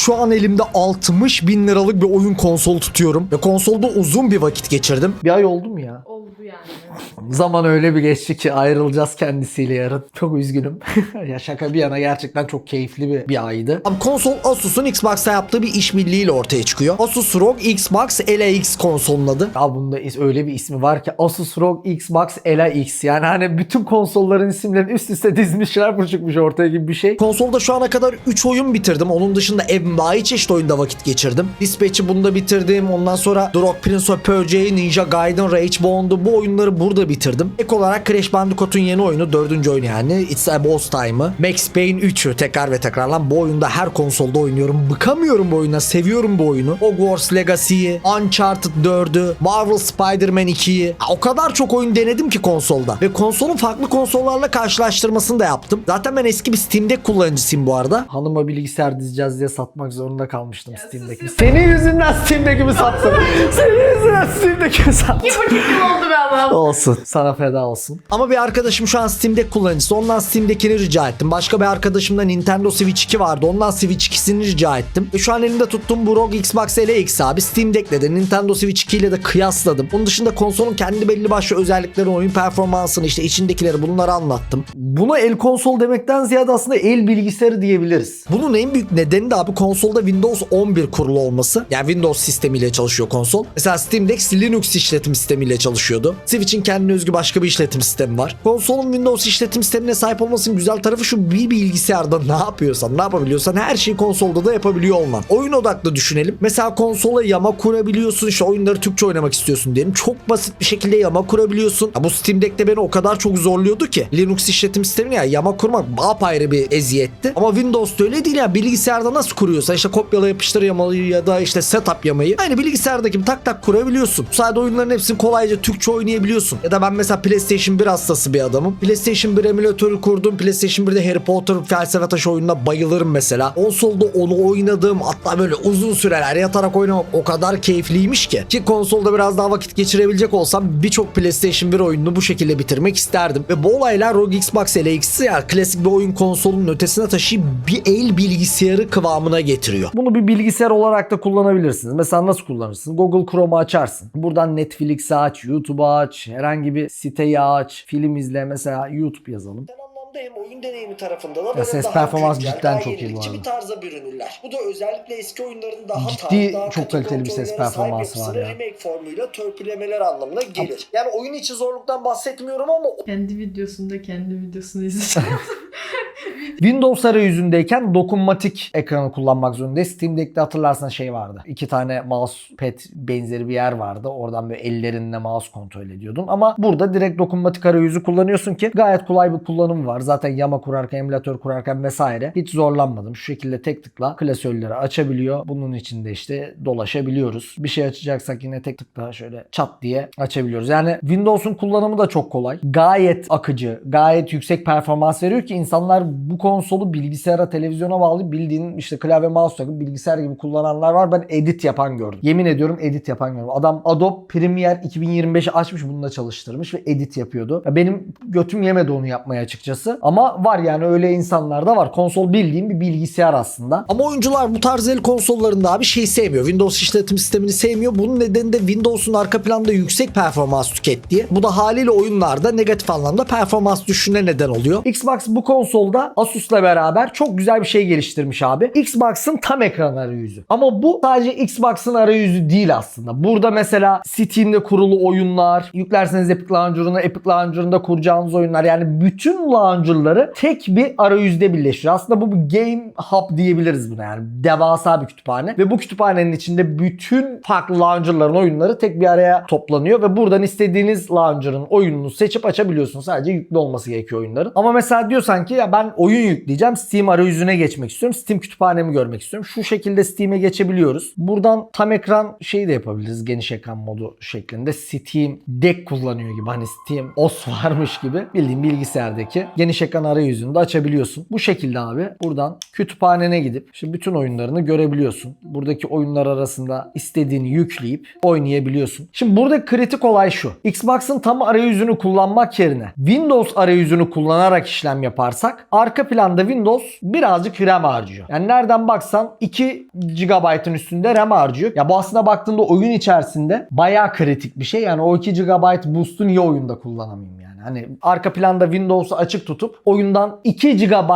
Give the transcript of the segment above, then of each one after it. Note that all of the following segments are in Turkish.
Şu an elimde 60 bin liralık bir oyun konsolu tutuyorum. Ve konsolda uzun bir vakit geçirdim. Bir ay oldu mu ya? Oldu yani. Zaman öyle bir geçti ki ayrılacağız kendisiyle yarın. Çok üzgünüm. ya şaka bir yana gerçekten çok keyifli bir, bir aydı. Abi konsol Asus'un Xbox'a yaptığı bir işbirliğiyle ortaya çıkıyor. Asus ROG Xbox LX konsolun adı. Ya bunda öyle bir ismi var ki Asus ROG Xbox LX. Yani hani bütün konsolların isimlerini üst üste dizmişler bu çıkmış ortaya gibi bir şey. Konsolda şu ana kadar 3 oyun bitirdim. Onun dışında envai çeşit oyunda vakit geçirdim. Dispatch'i bunda bitirdim. Ondan sonra The Rock Prince of Persia, Ninja Gaiden, Rage Bond'u bu oyunları burada bitirdim. Ek olarak Crash Bandicoot'un yeni oyunu, dördüncü oyunu yani. It's a Boss Time'ı. Max Payne 3'ü tekrar ve tekrar lan bu oyunda her konsolda oynuyorum. Bıkamıyorum bu oyuna. Seviyorum bu oyunu. Hogwarts Legacy'yi, Uncharted 4'ü, Marvel Spider-Man 2'yi. O kadar çok oyun denedim ki konsolda. Ve konsolun farklı konsollarla karşılaştırmasını da yaptım. Zaten ben eski bir Steam Deck kullanıcısıyım bu arada. Hanıma bilgisayar dizeceğiz diye satmak zorunda kalmıştım Steam Deck'imi. Senin yüzünden Steam Deck'imi sattım. Senin yüzünden Steam Deck'imi sattım. Oldu be ama. Olsun. Sana feda olsun. Ama bir arkadaşım şu an Steam Deck kullanıcısı. Ondan Steam Deck'ini rica ettim. Başka bir arkadaşımda Nintendo Switch 2 vardı. Ondan Switch 2'sini rica ettim. Ve şu an elimde tuttuğum bu ROG Xbox LX abi Steam Deck'le de Nintendo Switch 2 ile de kıyasladım. Bunun dışında konsolun kendi belli başlı özelliklerini, oyun performansını, işte içindekileri bunları anlattım. Buna el konsol demekten ziyade aslında el bilgisayarı diyebiliriz. Bunun en büyük nedeni de abi konsolda Windows 11 kurulu olması. Yani Windows sistemiyle çalışıyor konsol. Mesela Steam Deck Linux işletim sistemiyle çalışıyordu. Switch'in kendine özgü başka bir işletim sistemi var. Konsolun Windows işletim sistemine sahip olmasının güzel tarafı şu bir bilgisayarda ne yapıyorsan, ne yapabiliyorsan her şeyi konsolda da yapabiliyor olman. Oyun odaklı düşünelim. Mesela konsola yama kurabiliyorsun. işte oyunları Türkçe oynamak istiyorsun diyelim. Çok basit bir şekilde yama kurabiliyorsun. Ya bu Steam Deck'te beni o kadar çok zorluyordu ki. Linux işletim sistemini ya yama kurmak apayrı bir eziyetti. Ama Windows'ta öyle değil ya. Bilgisayarda nasıl kuruyorsa işte kopyala yapıştır yamayı ya da işte setup yamayı. Aynı bilgisayardaki tak tak kurabiliyorsun. Bu sayede oyunların hepsini kolayca Türkçe oynayabiliyorsun. Ya da ben mesela PlayStation 1 hastası bir adamım. PlayStation 1 emülatörü kurdum. PlayStation 1'de Harry Potter felsefe taşı oyununa bayılırım mesela. Konsolda onu oynadığım hatta böyle uzun süreler yatarak oynamak o kadar keyifliymiş ki. Ki konsolda biraz daha vakit geçirebilecek olsam birçok PlayStation 1 oyununu bu şekilde bitirmek isterdim. Ve bu olaylar ROG Xbox LX'i yani klasik bir oyun konsolunun ötesine taşıyıp bir el bilgisayarı kıvamına getiriyor. Bunu bir bilgisayar olarak da kullanabilirsiniz. Mesela nasıl kullanırsın? Google Chrome'u açarsın. Buradan Netflix'i aç, YouTube'u aç, herhangi bir siteyi aç, film izle. Mesela YouTube yazalım. Anlamda hem oyun deneyimi tarafında da Ya ses daha performans güncel, cidden daha çok iyi bu yenilikçi arada. bir tarza bürünürler. Bu da özellikle eski oyunların daha Ciddi tarz, daha çok kaliteli bir ses performansı var ya. remake formuyla törpülemeler anlamına gelir. Yani oyun içi zorluktan bahsetmiyorum ama Kendi videosunda kendi videosunu izleyeceğim. Windows arayüzündeyken dokunmatik ekranı kullanmak zorundayız. Steam Deck'te hatırlarsan şey vardı. İki tane mousepad benzeri bir yer vardı. Oradan böyle ellerinle mouse kontrol ediyordun. Ama burada direkt dokunmatik arayüzü kullanıyorsun ki gayet kolay bir kullanımı var. Zaten yama kurarken, emülatör kurarken vesaire hiç zorlanmadım. Şu şekilde tek tıkla klasörleri açabiliyor. Bunun içinde işte dolaşabiliyoruz. Bir şey açacaksak yine tek tıkla şöyle çat diye açabiliyoruz. Yani Windows'un kullanımı da çok kolay. Gayet akıcı, gayet yüksek performans veriyor ki insanlar bu konsolu bilgisayara, televizyona bağlı bildiğin işte klavye mouse takıp bilgisayar gibi kullananlar var. Ben edit yapan gördüm. Yemin ediyorum edit yapan gördüm. Adam Adobe Premiere 2025'i açmış bununla çalıştırmış ve edit yapıyordu. Ya benim götüm yemedi onu yapmaya açıkçası. Ama var yani öyle insanlar da var. Konsol bildiğim bir bilgisayar aslında. Ama oyuncular bu tarz el konsollarında abi şey sevmiyor. Windows işletim sistemini sevmiyor. Bunun nedeni de Windows'un arka planda yüksek performans tükettiği. Bu da haliyle oyunlarda negatif anlamda performans düşüşüne neden oluyor. Xbox bu konsolda Asus'la beraber çok güzel bir şey geliştirmiş abi. Xbox'ın tam ekran arayüzü. Ama bu sadece Xbox'ın arayüzü değil aslında. Burada mesela Steam'de kurulu oyunlar, yüklerseniz Epic Launcher'ına, Epic Launcher'ında kuracağınız oyunlar yani bütün launcher'ları tek bir arayüzde birleştiriyor. Aslında bu bir game hub diyebiliriz buna yani. Devasa bir kütüphane ve bu kütüphanenin içinde bütün farklı launcher'ların oyunları tek bir araya toplanıyor ve buradan istediğiniz launcher'ın oyununu seçip açabiliyorsunuz. Sadece yüklü olması gerekiyor oyunların. Ama mesela diyorsan ki ya ben oyun yükleyeceğim. Steam arayüzüne geçmek istiyorum. Steam kütüphanemi görmek istiyorum. Şu şekilde Steam'e geçebiliyoruz. Buradan tam ekran şeyi de yapabiliriz. Geniş ekran modu şeklinde. Steam Deck kullanıyor gibi. Hani Steam OS varmış gibi. Bildiğin bilgisayardaki geniş ekran arayüzünü de açabiliyorsun. Bu şekilde abi buradan kütüphanene gidip şimdi bütün oyunlarını görebiliyorsun. Buradaki oyunlar arasında istediğini yükleyip oynayabiliyorsun. Şimdi burada kritik olay şu. Xbox'ın tam arayüzünü kullanmak yerine Windows arayüzünü kullanarak işlem yaparsak arka planda Windows birazcık RAM harcıyor. Yani nereden baksan 2 GB'ın üstünde RAM harcıyor. Ya bu aslında baktığında oyun içerisinde bayağı kritik bir şey. Yani o 2 GB boost'u niye oyunda kullanamayayım yani? Hani arka planda Windows'u açık tutup oyundan 2 GB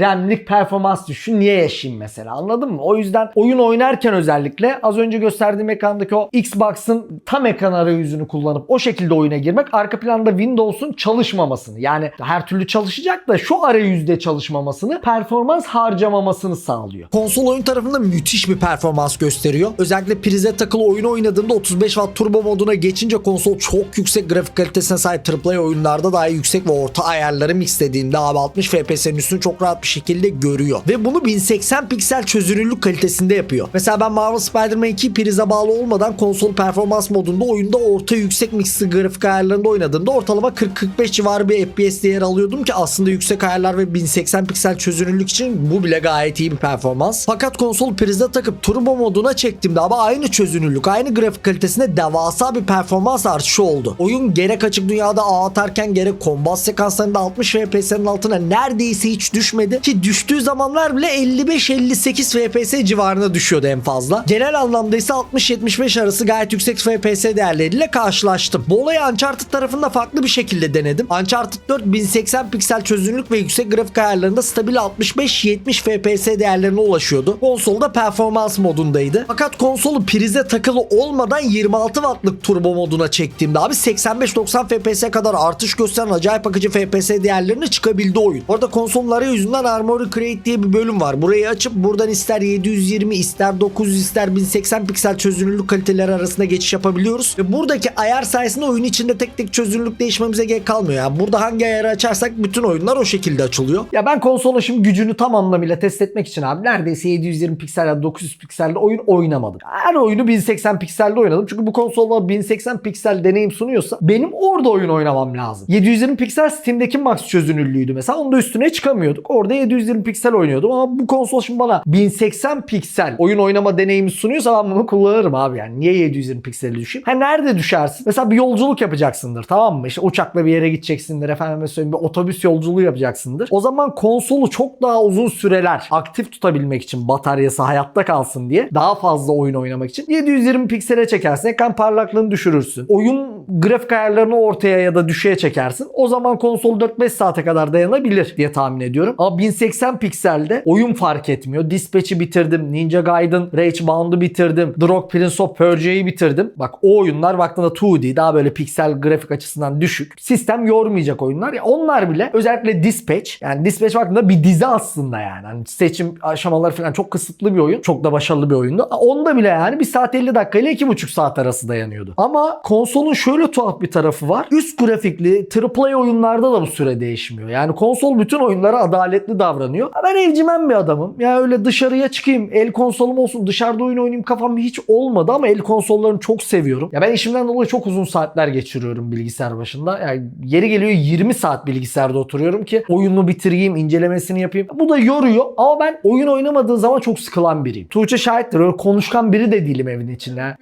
RAM'lik performans düşün niye yaşayayım mesela anladın mı? O yüzden oyun oynarken özellikle az önce gösterdiğim ekrandaki o Xbox'ın tam ekran arayüzünü kullanıp o şekilde oyuna girmek arka planda Windows'un çalışmamasını yani her türlü çalışacak da şu arayüzde çalışmamasını performans harcamamasını sağlıyor. Konsol oyun tarafında müthiş bir performans gösteriyor. Özellikle prize takılı oyunu oynadığımda 35 Watt turbo moduna geçince konsol çok yüksek grafik kalitesine sahip AAA oyunlarda daha yüksek ve orta ayarları mixlediğinde abi 60 FPS'nin üstünü çok rahat bir şekilde görüyor. Ve bunu 1080 piksel çözünürlük kalitesinde yapıyor. Mesela ben Marvel Spider-Man 2 prize bağlı olmadan konsol performans modunda oyunda orta yüksek mixli grafik ayarlarında oynadığımda ortalama 40-45 civarı bir FPS değer alıyordum ki aslında yüksek ayarlar ve 1080 piksel çözünürlük için bu bile gayet iyi bir performans. Fakat konsol prize takıp turbo moduna çektiğimde ama aynı çözünürlük, aynı grafik kalitesinde devasa bir performans artışı oldu. Oyun gerek açık dünyada ağ atarken gerek kombat sekanslarında 60 FPS'nin altına neredeyse hiç düşmedi ki düştüğü zamanlar bile 55-58 FPS civarına düşüyordu en fazla. Genel anlamda ise 60-75 arası gayet yüksek FPS değerleriyle karşılaştım. Bu olayı Uncharted tarafında farklı bir şekilde denedim. Uncharted 4 1080 piksel çözünürlük ve yüksek grafik ayarlarında stabil 65-70 FPS değerlerine ulaşıyordu. Konsolda performans modundaydı. Fakat konsolu prize takılı olmadan 26 wattlık turbo moduna çektiğimde abi 85-90 FPS'e kadar artış gösteren acayip akıcı FPS değerlerine çıkabildi oyun. Orada konsolun yüzünden Armory Create diye bir bölüm var. Burayı açıp buradan ister 720 ister 900 ister 1080 piksel çözünürlük kaliteleri arasında geçiş yapabiliyoruz. Ve buradaki ayar sayesinde oyun içinde tek tek çözünürlük değişmemize gerek kalmıyor. Yani burada hangi ayarı açarsak bütün oyunlar o şekilde açılıyor. Ya ben konsolun şimdi gücünü tam anlamıyla test etmek için abi neredeyse 720 piksel ya da 900 pikselde oyun oynamadım. Her oyunu 1080 pikselde oynadım. Çünkü bu konsolda 1080 piksel deneyim sunuyorsa benim orada oyun oynamam lazım. 720 piksel Steam'deki max çözünürlüğüydü mesela. Onun da üstüne çıkamıyorduk. Orada 720 piksel oynuyordum ama bu konsol şimdi bana 1080 piksel oyun oynama deneyimi sunuyorsa ben bunu kullanırım abi yani. Niye 720 pikseli düşeyim? Ha nerede düşersin? Mesela bir yolculuk yapacaksındır tamam mı? İşte uçakla bir yere gideceksindir efendime söyleyeyim bir otobüs yolculuğu yapacaksındır. O zaman konsolu çok daha uzun süreler aktif tutabilmek için bataryası hayatta kalsın diye daha fazla oyun oynamak için 720 piksele çekersin. Ekran parlaklığını düşürürsün. Oyun grafik ayarlarını ortaya ya da düşüğe çekersin. O zaman konsol 4-5 saate kadar dayanabilir diye tahmin ediyorum. Ama 1080 pikselde oyun fark etmiyor. Dispatch'i bitirdim. Ninja Gaiden Rage Bound'u bitirdim. Rock Prince of Persia'yı bitirdim. Bak o oyunlar baktığında 2D daha böyle piksel grafik açısından düşük. Sistem yormayacak oyunlar. Ya onlar bile özellikle Dispatch yani Dispatch baktığında bir dizi aslında yani. Hani seçim aşamaları falan çok kısıtlı bir oyun. Çok da başarılı bir oyundu. Onda bile yani 1 saat 50 dakika ile 2,5 saat arası dayanıyordu. Ama konsolun şöyle tuhaf bir tarafı var. Üst grafikli AAA oyunlarda da bu süre değişmiyor. Yani konsol bütün oyunlara adaletli davranıyor. Ben evcimen bir adamım. Ya öyle dışarıya çıkayım, el konsolum olsun, dışarıda oyun oynayayım kafam hiç olmadı ama el konsollarını çok seviyorum. Ya ben işimden dolayı çok uzun saatler geçiriyorum bilgisayar başında. Yani yeri geliyor 20 saat bilgisayarda oturuyorum ki oyunu bitireyim, incelemesini yapayım. Bu da yoruyor ama ben oyun oynamadığı zaman çok sıkılan biriyim. Tuğçe şahittir. Öyle konuşkan biri de değilim evin içinde.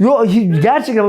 Yo gerçekten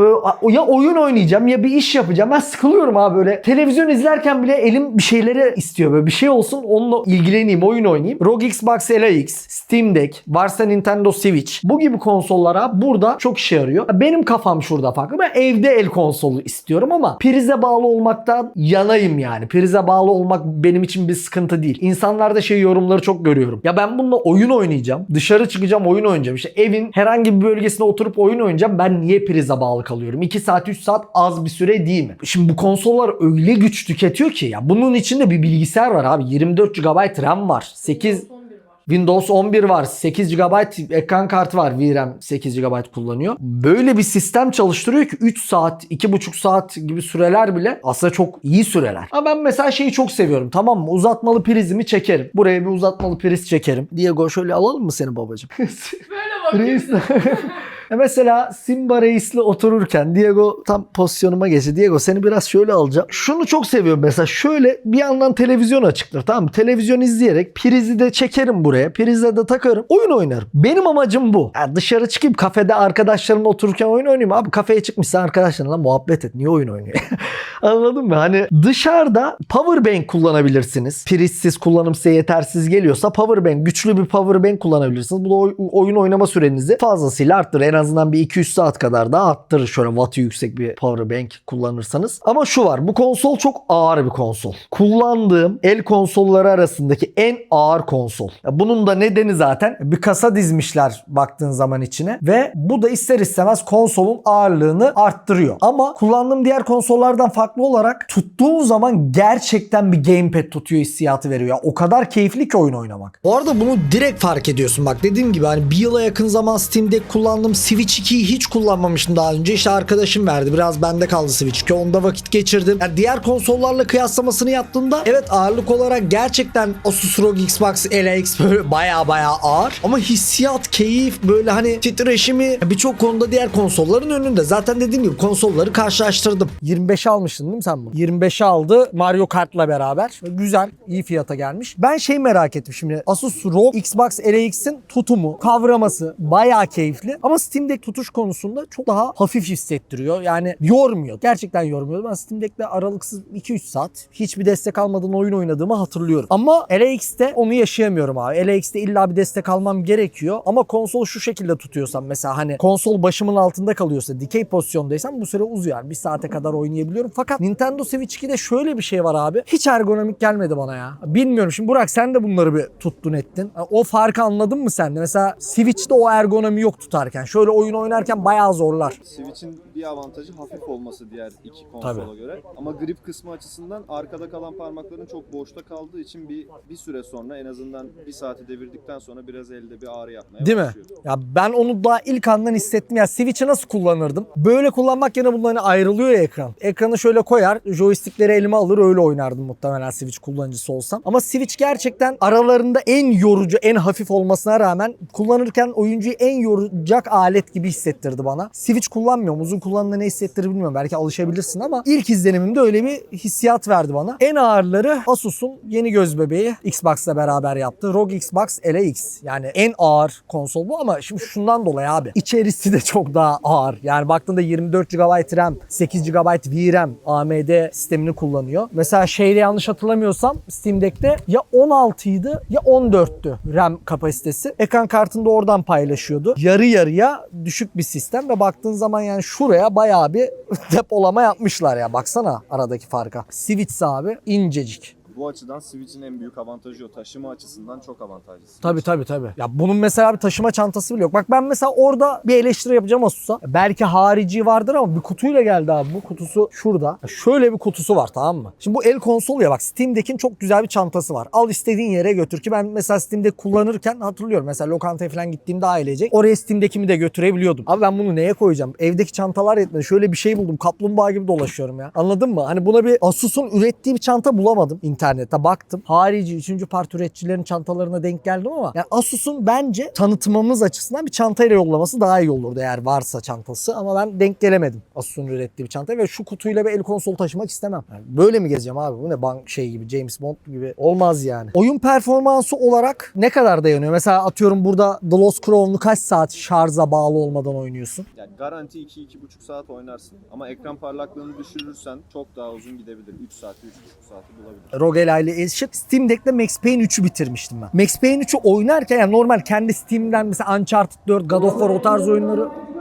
ya oyun oynayacağım ya bir iş yapacağım. Ben sıkılıyorum abi böyle. Televizyon izlerken bile elim bir şeyleri istiyor böyle. Bir şey olsun onunla ilgileneyim, oyun oynayayım. ROG Xbox LX, Steam Deck, varsa Nintendo Switch. Bu gibi konsollara burada çok işe yarıyor. Benim kafam şurada farklı. Ben evde el konsolu istiyorum ama prize bağlı olmaktan yanayım yani. Prize bağlı olmak benim için bir sıkıntı değil. İnsanlarda şey yorumları çok görüyorum. Ya ben bununla oyun oynayacağım. Dışarı çıkacağım oyun oynayacağım. İşte evin herhangi bir bölgesine oturup oyun oynayacağım. Ben niye prize bağlı kalıyorum? 2 saat 3 saat az bir süre değil mi? Şimdi bu konsollar öyle güç tüketiyor ki ya bunun içinde bir bilgisayar var abi. 24 GB RAM var. 8 Son biri var. Windows 11 var. 8 GB ekran kartı var. VRAM 8 GB kullanıyor. Böyle bir sistem çalıştırıyor ki 3 saat, 2,5 saat gibi süreler bile aslında çok iyi süreler. Ama ben mesela şeyi çok seviyorum. Tamam mı? Uzatmalı prizimi çekerim. Buraya bir uzatmalı priz çekerim. Diego şöyle alalım mı seni babacığım? Böyle bakıyorsun. E Mesela Simba Reis'le otururken Diego tam pozisyonuma geçti. Diego seni biraz şöyle alacağım. Şunu çok seviyorum mesela. Şöyle bir yandan televizyon açıktır tamam mı? Televizyon izleyerek prizi de çekerim buraya. Prize de takarım. Oyun oynarım. Benim amacım bu. Yani dışarı çıkayım kafede arkadaşlarımla otururken oyun oynayayım. Abi kafeye çıkmışsın arkadaşlarınla muhabbet et. Niye oyun oynuyor? Anladın mı? Hani dışarıda power bank kullanabilirsiniz. Prizsiz kullanım size yetersiz geliyorsa power bank, güçlü bir power bank kullanabilirsiniz. Bu da oy- oyun oynama sürenizi fazlasıyla arttırır. En azından bir 200 saat kadar daha arttırır şöyle wattı yüksek bir power bank kullanırsanız. Ama şu var. Bu konsol çok ağır bir konsol. Kullandığım el konsolları arasındaki en ağır konsol. Bunun da nedeni zaten bir kasa dizmişler baktığın zaman içine ve bu da ister istemez konsolun ağırlığını arttırıyor. Ama kullandığım diğer konsollardan farklı olarak tuttuğum zaman gerçekten bir gamepad tutuyor hissiyatı veriyor. Ya o kadar keyifli ki oyun oynamak. Bu arada bunu direkt fark ediyorsun. Bak dediğim gibi hani bir yıla yakın zaman Steam Deck kullandım. Switch 2'yi hiç kullanmamıştım daha önce. İşte arkadaşım verdi. Biraz bende kaldı Switch 2. Onda vakit geçirdim. Yani diğer konsollarla kıyaslamasını yaptığımda evet ağırlık olarak gerçekten Asus ROG Xbox LX böyle baya baya ağır. Ama hissiyat, keyif böyle hani titreşimi birçok konuda diğer konsolların önünde. Zaten dediğim gibi konsolları karşılaştırdım. 25'e almıştın değil mi sen bunu? 25'e aldı Mario Kart'la beraber. Güzel, iyi fiyata gelmiş. Ben şey merak ettim şimdi. Asus ROG Xbox LX'in tutumu, kavraması bayağı keyifli. Ama Steam Deck tutuş konusunda çok daha hafif hissettiriyor. Yani yormuyor. Gerçekten yormuyor. Ben Steam Deck'le aralıksız 2-3 saat hiçbir destek almadan oyun oynadığımı hatırlıyorum. Ama LX'te onu yaşayamıyorum abi. LX'te illa bir destek almam gerekiyor. Ama konsol şu şekilde tutuyorsam mesela hani konsol başımın altında kalıyorsa dikey pozisyondaysam bu süre uzuyor. Yani bir saate kadar oynayabiliyorum. Fakat Nintendo Switch 2'de şöyle bir şey var abi. Hiç ergonomik gelmedi bana ya. Bilmiyorum şimdi Burak sen de bunları bir tuttun ettin. O farkı anladın mı sen de? Mesela Switch'te o ergonomi yok tutarken. Şöyle oyun oynarken bayağı zorlar. Switch'in bir avantajı hafif olması diğer iki konsola Tabii. göre. Ama grip kısmı açısından arkada kalan parmakların çok boşta kaldığı için bir bir süre sonra en azından bir saati devirdikten sonra biraz elde bir ağrı yapmaya Değil mi? başlıyor. Ya ben onu daha ilk andan hissettim. Ya Switch'i nasıl kullanırdım? Böyle kullanmak yerine bunların ayrılıyor ya ekran. Ekranı şöyle koyar, joystickleri elime alır öyle oynardım muhtemelen Switch kullanıcısı olsam. Ama Switch gerçekten aralarında en yorucu, en hafif olmasına rağmen kullanırken oyuncuyu en yoracak alet gibi hissettirdi bana. Switch kullanmıyorum. Uzun kullanımda ne hissettirir bilmiyorum. Belki alışabilirsin ama ilk izlenimimde öyle bir hissiyat verdi bana. En ağırları Asus'un yeni göz bebeği Xbox'la beraber yaptı. ROG Xbox LX. Yani en ağır konsol bu ama şimdi şundan dolayı abi. İçerisi de çok daha ağır. Yani baktığında 24 GB RAM, 8 GB VRAM AMD sistemini kullanıyor. Mesela şeyde yanlış hatırlamıyorsam Steam Deck'te ya 16 idi ya 14'tü RAM kapasitesi. Ekran kartını da oradan paylaşıyordu. Yarı yarıya düşük bir sistem ve baktığın zaman yani şuraya bayağı bir depolama yapmışlar ya. Baksana aradaki farka. Switch abi incecik. Bu açıdan Switch'in en büyük avantajı o. Taşıma açısından çok avantajlı. Switch. Tabii tabii tabii. Ya bunun mesela bir taşıma çantası bile yok. Bak ben mesela orada bir eleştiri yapacağım Asus'a. Belki harici vardır ama bir kutuyla geldi abi. Bu kutusu şurada. Şöyle bir kutusu var tamam mı? Şimdi bu el konsol ya bak Steam Deck'in çok güzel bir çantası var. Al istediğin yere götür ki ben mesela Steam Deck kullanırken hatırlıyorum. Mesela lokantaya falan gittiğimde ailecek oraya Steam Deck'imi de götürebiliyordum. Abi ben bunu neye koyacağım? Evdeki çantalar yetmedi. Şöyle bir şey buldum. Kaplumbağa gibi dolaşıyorum ya. Anladın mı? Hani buna bir Asus'un ürettiği bir çanta bulamadım internette. Baktım. Harici 3. part üreticilerin çantalarına denk geldim ama yani Asus'un bence tanıtmamız açısından bir çantayla yollaması daha iyi olurdu eğer varsa çantası ama ben denk gelemedim Asus'un ürettiği bir çantaya ve şu kutuyla bir el konsol taşımak istemem. Yani böyle mi gezeceğim abi? Bu ne bank şey gibi James Bond gibi olmaz yani. Oyun performansı olarak ne kadar dayanıyor? Mesela atıyorum burada The Lost Crown'u kaç saat şarja bağlı olmadan oynuyorsun? Yani garanti 2-2,5 saat oynarsın. Ama ekran parlaklığını düşürürsen çok daha uzun gidebilir. 3 saati, 3,5 saati bulabilir. Rogela ile eşit. Steam Deck'te Max Payne 3'ü bitirmiştim ben. Max Payne 3'ü oynarken yani normal kendi Steam'den mesela Uncharted 4, God of War o tarz oyunları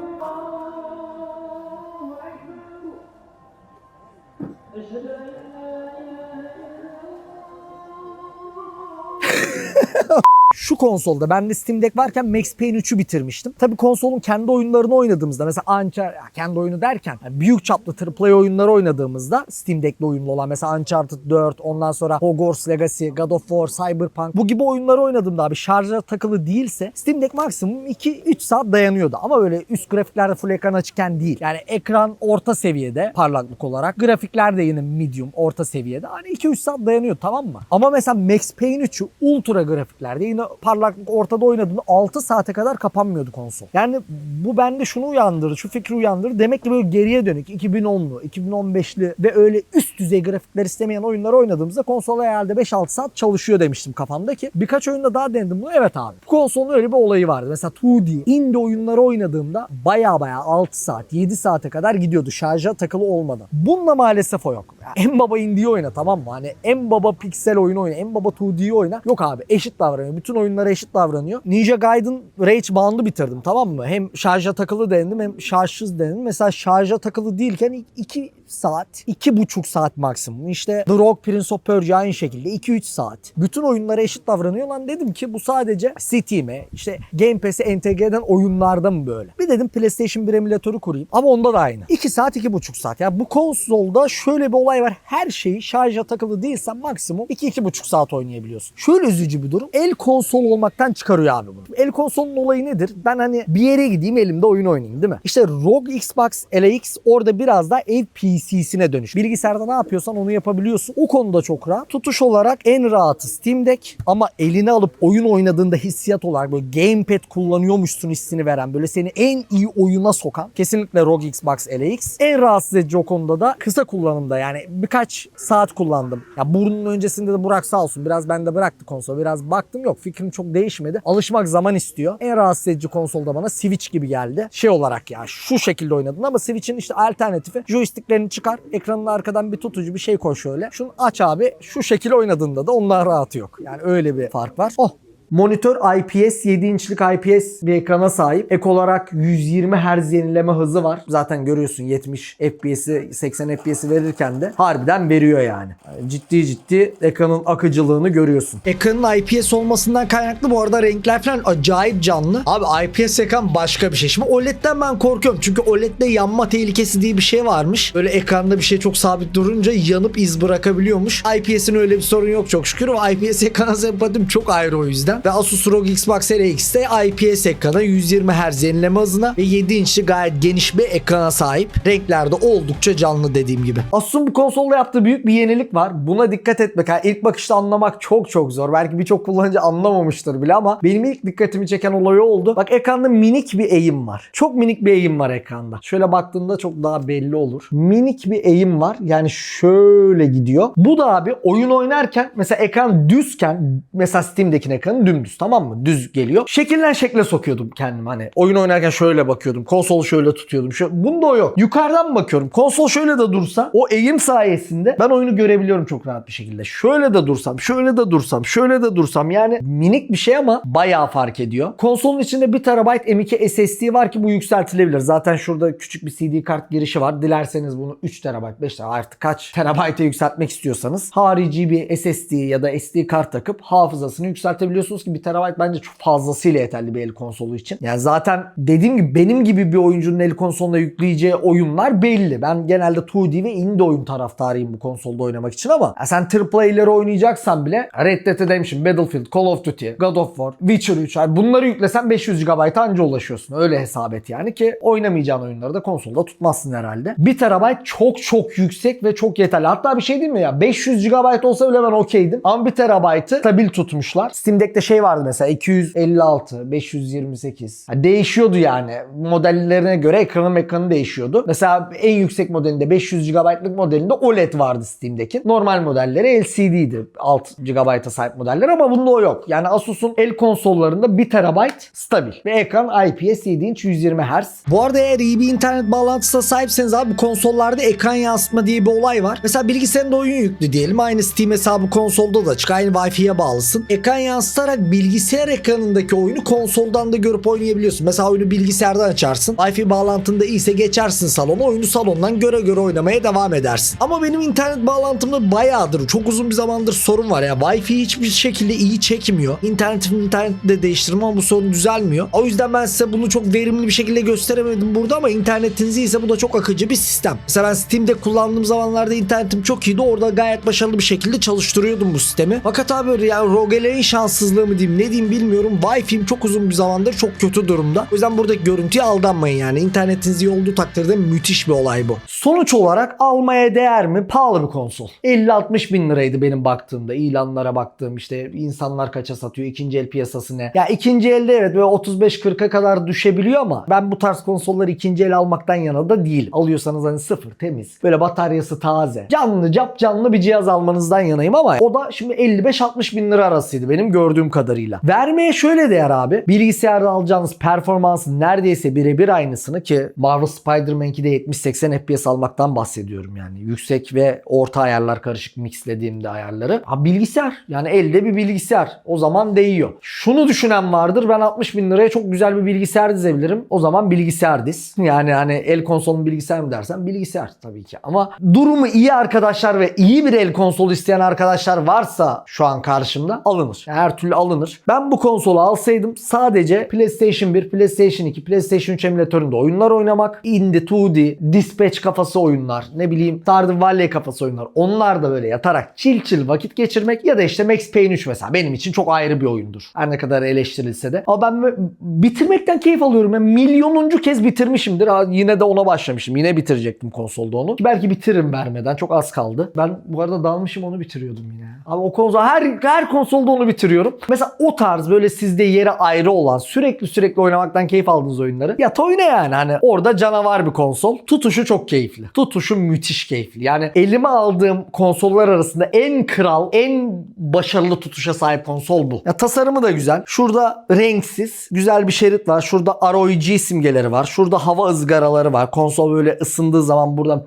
Şu konsolda ben de Steam Deck varken Max Payne 3'ü bitirmiştim. Tabii konsolun kendi oyunlarını oynadığımızda mesela Uncharted, kendi oyunu derken yani büyük çaplı AAA oyunları oynadığımızda Steam Deck'le uyumlu olan mesela Uncharted 4, ondan sonra Hogwarts Legacy, God of War, Cyberpunk bu gibi oyunları oynadığımda abi şarja takılı değilse Steam Deck maksimum 2-3 saat dayanıyordu. Ama böyle üst grafiklerde full ekran açıkken değil. Yani ekran orta seviyede parlaklık olarak. Grafikler de yine medium orta seviyede. Hani 2-3 saat dayanıyor tamam mı? Ama mesela Max Payne 3'ü ultra grafiklerde yine aynı parlaklık ortada oynadığımda 6 saate kadar kapanmıyordu konsol. Yani bu bende şunu uyandırdı, şu fikri uyandırdı. Demek ki böyle geriye dönük 2010'lu, 2015'li ve öyle üst düzey grafikler istemeyen oyunları oynadığımızda konsol herhalde 5-6 saat çalışıyor demiştim kafamda ki. Birkaç oyunda daha denedim bunu. Evet abi. Bu konsolun öyle bir olayı vardı. Mesela 2D, indie oyunları oynadığımda baya baya 6 saat, 7 saate kadar gidiyordu şarja takılı olmadan. Bununla maalesef o yok. Ya en baba indie oyna tamam mı? Hani en baba piksel oyunu oyna, en baba 2D oyna. Yok abi eşit davranıyor. Bütün oyunlara eşit davranıyor. Ninja Gaiden Rage Bound'u bitirdim tamam mı? Hem şarja takılı denedim hem şarjsız denedim. Mesela şarja takılı değilken 2 saat, 2,5 saat maksimum. İşte The Rogue Prince of Persia aynı şekilde 2-3 saat. Bütün oyunlara eşit davranıyor lan dedim ki bu sadece Steam'e işte Game Pass'e entegre eden oyunlarda mı böyle? Bir dedim PlayStation 1 emülatörü kurayım ama onda da aynı. 2 saat 2,5 saat. Yani bu konsolda şöyle bir olay var. Her şeyi şarja takılı değilsen maksimum 2-2,5 saat oynayabiliyorsun. Şöyle üzücü bir durum. El konsol olmaktan çıkarıyor abi bunu. El konsolun olayı nedir? Ben hani bir yere gideyim elimde oyun oynayayım değil mi? İşte ROG Xbox LX orada biraz daha ev PC'sine dönüş. Bilgisayarda ne yapıyorsan onu yapabiliyorsun. O konuda çok rahat. Tutuş olarak en rahatı Steam Deck ama eline alıp oyun oynadığında hissiyat olarak böyle gamepad kullanıyormuşsun hissini veren böyle seni en iyi oyuna sokan kesinlikle ROG Xbox LX. En rahatsız edici o konuda da kısa kullanımda yani birkaç saat kullandım. Ya bunun öncesinde de Burak sağ olsun biraz bende bıraktı konsol. Biraz baktım yok fikrim çok değişmedi. Alışmak zaman istiyor. En rahatsız edici konsolda bana Switch gibi geldi. Şey olarak ya şu şekilde oynadın ama Switch'in işte alternatifi joysticklerini çıkar. Ekranın arkadan bir tutucu bir şey koy şöyle. Şunu aç abi. Şu şekilde oynadığında da ondan rahatı yok. Yani öyle bir fark var. Oh Monitör IPS 7 inçlik IPS bir ekrana sahip. Ek olarak 120 Hz yenileme hızı var. Zaten görüyorsun 70 FPS'i 80 FPS'i verirken de harbiden veriyor yani. Ciddi ciddi ekranın akıcılığını görüyorsun. Ekranın IPS olmasından kaynaklı bu arada renkler falan acayip canlı. Abi IPS ekran başka bir şey. Şimdi OLED'den ben korkuyorum. Çünkü OLED'de yanma tehlikesi diye bir şey varmış. Böyle ekranda bir şey çok sabit durunca yanıp iz bırakabiliyormuş. IPS'in öyle bir sorun yok çok şükür. O IPS ekrana sempatim çok ayrı o yüzden. Ve Asus ROG Xbox LX'te IPS ekrana 120 Hz yenileme hızına ve 7 inçli gayet geniş bir ekrana sahip. Renklerde oldukça canlı dediğim gibi. Asus'un bu konsolda yaptığı büyük bir yenilik var. Buna dikkat etmek. Yani ilk bakışta anlamak çok çok zor. Belki birçok kullanıcı anlamamıştır bile ama benim ilk dikkatimi çeken olay oldu. Bak ekranda minik bir eğim var. Çok minik bir eğim var ekranda. Şöyle baktığında çok daha belli olur. Minik bir eğim var. Yani şöyle gidiyor. Bu da abi oyun oynarken mesela ekran düzken mesela Steam'deki ekranı dümdüz tamam mı? Düz geliyor. Şekilden şekle sokuyordum kendimi hani. Oyun oynarken şöyle bakıyordum. Konsolu şöyle tutuyordum. Şöyle. Bunda o yok. Yukarıdan bakıyorum. Konsol şöyle de dursa o eğim sayesinde ben oyunu görebiliyorum çok rahat bir şekilde. Şöyle de dursam, şöyle de dursam, şöyle de dursam yani minik bir şey ama bayağı fark ediyor. Konsolun içinde 1 TB M2 SSD var ki bu yükseltilebilir. Zaten şurada küçük bir CD kart girişi var. Dilerseniz bunu 3 TB, 5 TB artık kaç terabayta yükseltmek istiyorsanız harici bir SSD ya da SD kart takıp hafızasını yükseltebiliyorsunuz ki 1 TB bence çok fazlasıyla yeterli bir el konsolu için. Yani zaten dediğim gibi benim gibi bir oyuncunun el konsoluna yükleyeceği oyunlar belli. Ben genelde 2D ve indie oyun taraftarıyım bu konsolda oynamak için ama ya sen AAA'leri oynayacaksan bile Red Dead Redemption, Battlefield, Call of Duty, God of War, Witcher 3 yani bunları yüklesen 500 GB anca ulaşıyorsun. Öyle hesap et yani ki oynamayacağın oyunları da konsolda tutmazsın herhalde. 1 TB çok çok yüksek ve çok yeterli. Hatta bir şey değil mi ya? 500 GB olsa bile ben okeydim. Ama 1 TB'ı stabil tutmuşlar. Steam Deck'te şey vardı mesela 256, 528. Ha, değişiyordu yani. Modellerine göre ekranın ekranı değişiyordu. Mesela en yüksek modelinde 500 GB'lık modelinde OLED vardı Steam'deki. Normal modelleri LCD'ydi. 6 GB'a sahip modeller ama bunda o yok. Yani Asus'un el konsollarında 1 TB stabil. Ve ekran IPS 7 inç 120 Hz. Bu arada eğer iyi bir internet bağlantısına sahipseniz abi bu konsollarda ekran yansıtma diye bir olay var. Mesela bilgisayarında oyun yüklü diyelim. Aynı Steam hesabı konsolda da açık. Aynı Wi-Fi'ye bağlısın. Ekran yansıtarak bilgisayar ekranındaki oyunu konsoldan da görüp oynayabiliyorsun. Mesela oyunu bilgisayardan açarsın. Wi-Fi bağlantında iyiyse geçersin salona. Oyunu salondan göre göre oynamaya devam edersin. Ama benim internet bağlantımda bayağıdır, çok uzun bir zamandır sorun var ya. Wi-Fi hiçbir şekilde iyi çekmiyor. İnternetimi internette de değiştirdim ama bu sorun düzelmiyor. O yüzden ben size bunu çok verimli bir şekilde gösteremedim burada ama internetiniz iyiyse bu da çok akıcı bir sistem. Mesela ben Steam'de kullandığım zamanlarda internetim çok iyiydi. Orada gayet başarılı bir şekilde çalıştırıyordum bu sistemi. Fakat abi yani ROG'lerin şanssızlığı zayıflığı mı diyeyim ne diyeyim bilmiyorum. Wi-Fi'm çok uzun bir zamandır çok kötü durumda. O yüzden buradaki görüntüye aldanmayın yani. İnternetiniz iyi olduğu takdirde müthiş bir olay bu. Sonuç olarak almaya değer mi? Pahalı bir konsol. 50-60 bin liraydı benim baktığımda. İlanlara baktığım işte insanlar kaça satıyor, ikinci el piyasası ne? Ya ikinci elde evet böyle 35-40'a kadar düşebiliyor ama ben bu tarz konsolları ikinci el almaktan yana da değil. Alıyorsanız hani sıfır, temiz. Böyle bataryası taze. Canlı, cap canlı bir cihaz almanızdan yanayım ama o da şimdi 55-60 bin lira arasıydı benim gördüğüm kadarıyla. Vermeye şöyle değer abi. Bilgisayarda alacağınız performansın neredeyse birebir aynısını ki Marvel Spider-Man 2'de 70-80 FPS almaktan bahsediyorum yani. Yüksek ve orta ayarlar karışık mixlediğimde ayarları. Ha bilgisayar yani elde bir bilgisayar. O zaman değiyor. Şunu düşünen vardır ben 60 bin liraya çok güzel bir bilgisayar dizebilirim. O zaman bilgisayar diz. Yani hani el konsolun bilgisayar mı dersen bilgisayar tabii ki. Ama durumu iyi arkadaşlar ve iyi bir el konsol isteyen arkadaşlar varsa şu an karşımda alınır. Her türlü alınır. Ben bu konsolu alsaydım sadece PlayStation 1, PlayStation 2, PlayStation 3 emülatöründe oyunlar oynamak, Indie 2D, Dispatch kafası oyunlar, ne bileyim Stardew Valley kafası oyunlar. Onlar da böyle yatarak chill chill vakit geçirmek ya da işte Max Payne 3 mesela benim için çok ayrı bir oyundur. Her ne kadar eleştirilse de. Ama ben bitirmekten keyif alıyorum. Yani milyonuncu kez bitirmişimdir. Ha, yine de ona başlamışım. Yine bitirecektim konsolda onu. Ki belki bitiririm vermeden. Çok az kaldı. Ben bu arada dalmışım onu bitiriyordum yine. Ama o konsol her her konsolda onu bitiriyorum. Mesela o tarz böyle sizde yeri ayrı olan sürekli sürekli oynamaktan keyif aldığınız oyunları. Ya oyna yani hani orada canavar bir konsol. Tutuşu çok keyifli. Tutuşu müthiş keyifli. Yani elime aldığım konsollar arasında en kral, en başarılı tutuşa sahip konsol bu. Ya tasarımı da güzel. Şurada renksiz, güzel bir şerit var. Şurada ROG simgeleri var. Şurada hava ızgaraları var. Konsol böyle ısındığı zaman buradan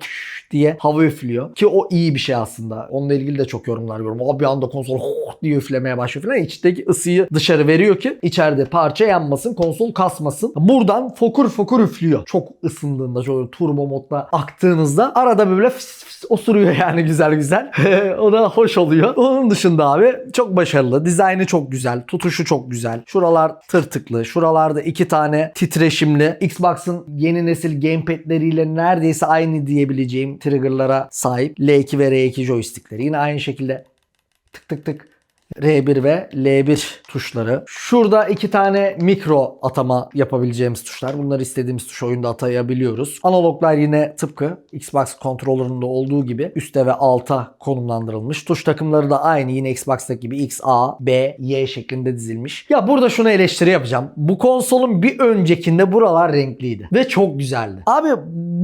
diye hava üflüyor. Ki o iyi bir şey aslında. Onunla ilgili de çok yorumlar görüyorum. O bir anda konsol diye üflemeye başlıyor falan. İçteki ısıyı dışarı veriyor ki içeride parça yanmasın, konsol kasmasın. Buradan fokur fokur üflüyor. Çok ısındığında, şöyle turbo modda aktığınızda arada böyle fıs fıs osuruyor yani güzel güzel. o da hoş oluyor. Onun dışında abi çok başarılı. Dizaynı çok güzel. Tutuşu çok güzel. Şuralar tırtıklı. Şuralarda iki tane titreşimli. Xbox'ın yeni nesil gamepad'leriyle neredeyse aynı diyebileceğim trigger'lara sahip. L2 ve R2 joystickleri. Yine aynı şekilde tık tık tık R1 ve L1 tuşları. Şurada iki tane mikro atama yapabileceğimiz tuşlar. Bunları istediğimiz tuş oyunda atayabiliyoruz. Analoglar yine tıpkı Xbox kontrolöründe olduğu gibi üste ve alta konumlandırılmış. Tuş takımları da aynı yine Xbox'taki gibi X, A, B, Y şeklinde dizilmiş. Ya burada şunu eleştiri yapacağım. Bu konsolun bir öncekinde buralar renkliydi. Ve çok güzeldi. Abi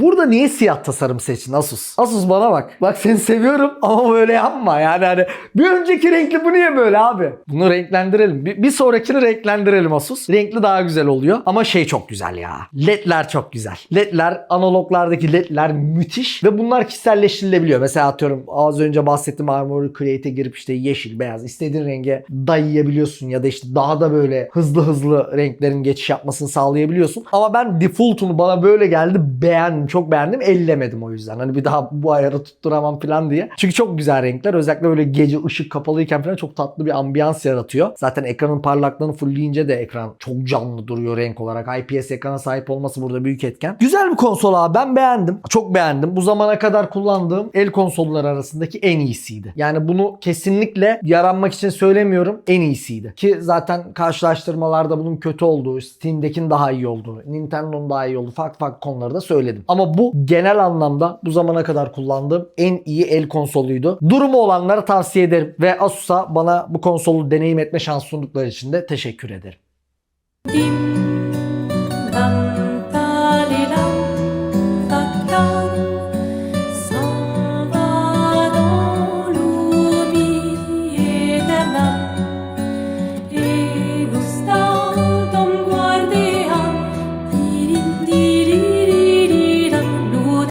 burada niye siyah tasarım seçtin Asus? Asus bana bak. Bak seni seviyorum ama böyle yapma. Yani hani bir önceki renkli bu niye böyle abi? Bunu renklendirelim. Bir, bir sonrakini renklendirelim Asus. Renkli daha güzel oluyor. Ama şey çok güzel ya. LED'ler çok güzel. LED'ler analoglardaki LED'ler müthiş ve bunlar kişiselleştirilebiliyor. Mesela atıyorum az önce bahsettiğim Armor Create'e girip işte yeşil, beyaz istediğin renge dayayabiliyorsun ya da işte daha da böyle hızlı hızlı renklerin geçiş yapmasını sağlayabiliyorsun. Ama ben default'unu bana böyle geldi beğendim. Çok beğendim. Ellemedim o yüzden. Hani bir daha bu ayarı tutturamam falan diye. Çünkü çok güzel renkler. Özellikle böyle gece ışık kapalıyken falan çok tatlı bir ambiyans yaratıyor. Zaten ekranın parlaklığını fullleyince de ekran çok canlı duruyor renk olarak. IPS ekrana sahip olması burada büyük etken. Güzel bir konsol abi. Ben beğendim. Çok beğendim. Bu zamana kadar kullandığım el konsolları arasındaki en iyisiydi. Yani bunu kesinlikle yaranmak için söylemiyorum. En iyisiydi. Ki zaten karşılaştırmalarda bunun kötü olduğu, Steam'dekinin daha iyi olduğu, Nintendo'nun daha iyi olduğu farklı farklı konuları da söyledim. Ama bu genel anlamda bu zamana kadar kullandığım en iyi el konsoluydu. Durumu olanlara tavsiye ederim. Ve Asus'a bana bu konsolu deneyim etme şansı sundukları için de teşekkür ederim. lam